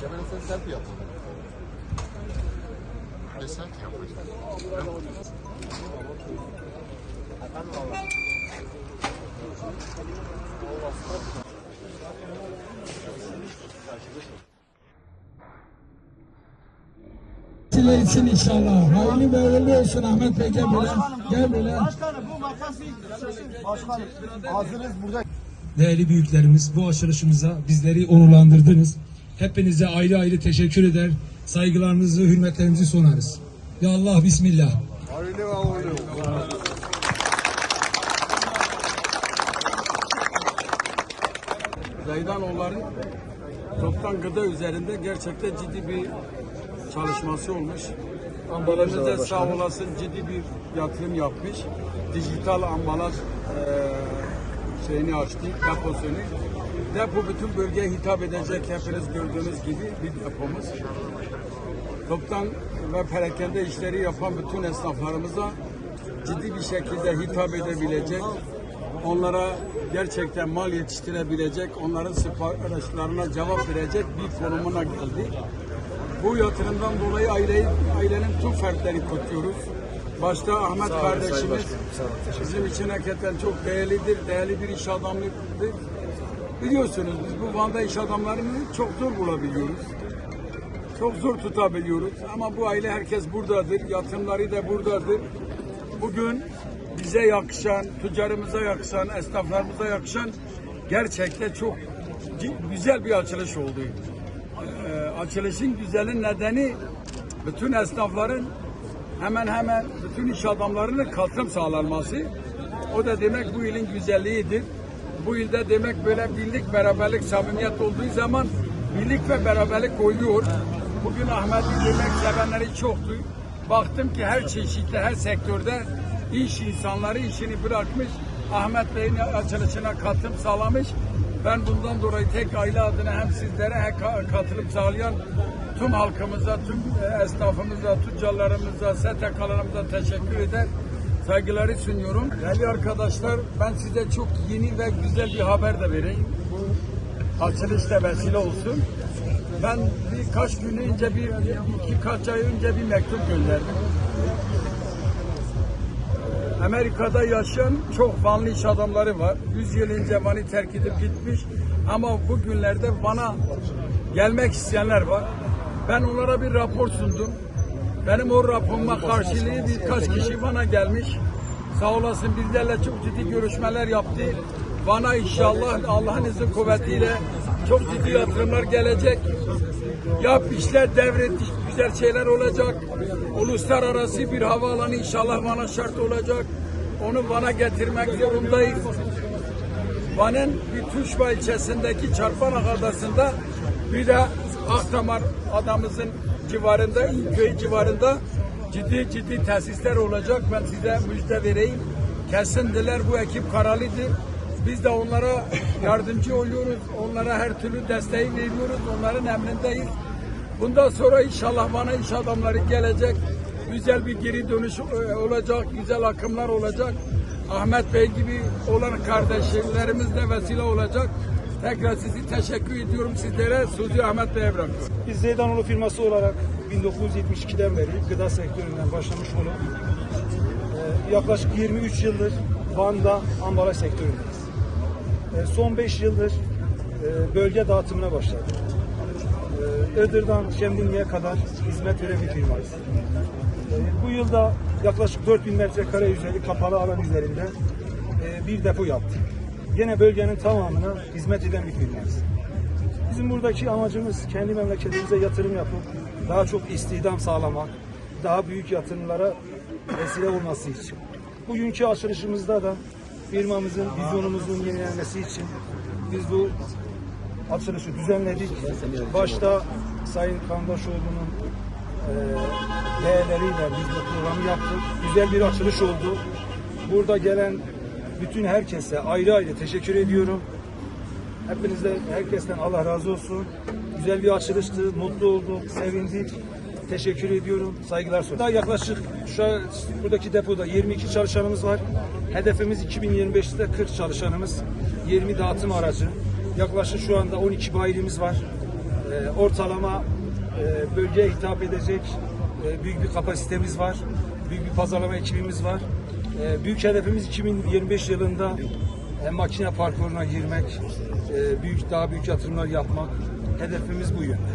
Kemal sen selfie yap. Ne selfie yapacağız? Size için inşallah. Hayırlı ve uğurlu olsun Ahmet Bey gel böyle. Gel böyle. Başkanım bu makası Başkanım hazırız burada. Değerli büyüklerimiz bu açılışımıza bizleri onurlandırdınız. Hepinize ayrı ayrı teşekkür eder. Saygılarımızı, hürmetlerimizi sunarız. Ya Allah Bismillah. Zaydanoğulların toptan gıda üzerinde gerçekten ciddi bir çalışması olmuş. Ambalajı da sağ olasın ciddi bir yatırım yapmış. Dijital ambalaj eee, şeyini açtı, deposunu. Depo bütün bölgeye hitap edecek hepiniz gördüğünüz gibi bir depomuz. Toptan ve perakende işleri yapan bütün esnaflarımıza ciddi bir şekilde hitap edebilecek, onlara gerçekten mal yetiştirebilecek, onların siparişlerine cevap verecek bir konumuna geldi. Bu yatırımdan dolayı aileyi, ailenin tüm fertleri kutluyoruz. Başta Ahmet kardeşimiz bizim için hakikaten çok değerlidir, değerli bir iş adamıdır. Biliyorsunuz biz bu Van'da iş adamlarını çok zor bulabiliyoruz. Çok zor tutabiliyoruz ama bu aile herkes buradadır. Yatırımları da buradadır. Bugün bize yakışan, tüccarımıza yakışan, esnaflarımıza yakışan gerçekten çok güzel bir açılış oldu. Ee, açılışın güzelin nedeni bütün esnafların hemen hemen bütün iş adamlarının katılım sağlanması. O da demek bu ilin güzelliğidir. Bu ilde demek böyle birlik, beraberlik, samimiyet olduğu zaman birlik ve beraberlik oluyor. Bugün Ahmet'i demek sevenleri çoktu. Baktım ki her çeşitte, her sektörde iş insanları işini bırakmış. Ahmet Bey'in açılışına katılım sağlamış. Ben bundan dolayı tek aile adına hem sizlere hem ka- katılım sağlayan tüm halkımıza, tüm e, esnafımıza, tüccarlarımıza, STK'larımıza teşekkür eder. Saygıları sunuyorum. Değerli arkadaşlar ben size çok yeni ve güzel bir haber de vereyim. Bu açılış da vesile olsun. Ben birkaç gün önce bir, iki kaç ay önce bir mektup gönderdim. Amerika'da yaşayan çok Vanlı iş adamları var. 100 yıl önce Van'ı terk edip gitmiş. Ama bu günlerde Van'a gelmek isteyenler var. Ben onlara bir rapor sundum. Benim o raporuma karşılığı birkaç kişi Van'a gelmiş. Sağ olasın bizlerle çok ciddi görüşmeler yaptı. Van'a inşallah Allah'ın izni kuvvetiyle çok ciddi yatırımlar gelecek. Yap işler devret güzel şeyler olacak. Uluslararası bir havaalanı inşallah Van'a şart olacak. Onu Van'a getirmek zorundayız. Van'ın bir Tuşba ilçesindeki Çarpanak Adası'nda bir de Akdamar adamızın civarında, köy civarında ciddi ciddi tesisler olacak. Ben size müjde vereyim. Kesindiler bu ekip kararlıdır. Biz de onlara yardımcı oluyoruz. Onlara her türlü desteği veriyoruz. Onların emrindeyiz. Bundan sonra inşallah bana iş adamları gelecek. Güzel bir geri dönüş e, olacak. Güzel akımlar olacak. Ahmet Bey gibi olan kardeşlerimiz de vesile olacak. Tekrar sizi teşekkür ediyorum sizlere. Sözü Ahmet Bey'e bırakıyorum. Biz Zeydanoğlu firması olarak 1972'den beri gıda sektöründen başlamış olup e, yaklaşık 23 yıldır Van'da ambalaj sektöründeyiz. E, son 5 yıldır e, bölge dağıtımına başladık. E, Iğdır'dan Şemdinli'ye kadar hizmet veren bir firmayız. E, bu yılda yaklaşık 4000 metrekare üzeri kapalı alan üzerinde e, bir depo yaptık. Yine bölgenin tamamına hizmet eden bir firmayız. Bizim buradaki amacımız kendi memleketimize yatırım yapıp daha çok istihdam sağlamak, daha büyük yatırımlara vesile olması için. Bugünkü açılışımızda da firmamızın vizyonumuzun yenilenmesi için biz bu açılışı düzenledik. Başta Sayın Kandaşoğlu'nun e, değerleriyle biz bu programı yaptık. Güzel bir açılış oldu. Burada gelen bütün herkese ayrı ayrı teşekkür ediyorum. Hepinizden, herkesten Allah razı olsun. Güzel bir açılıştı, mutlu olduk, sevindik. Teşekkür ediyorum, saygılar sunuyorum. Daha yaklaşık şu an buradaki depoda 22 çalışanımız var. Hedefimiz 2025'te 40 çalışanımız, 20 dağıtım aracı. Yaklaşık şu anda 12 bayilimiz var. E, ortalama e, bölgeye hitap edecek e, büyük bir kapasitemiz var. Büyük bir pazarlama ekibimiz var. E, büyük hedefimiz 2025 yılında makine parkuruna girmek, e, büyük daha büyük yatırımlar yapmak. Hedefimiz bu yönde.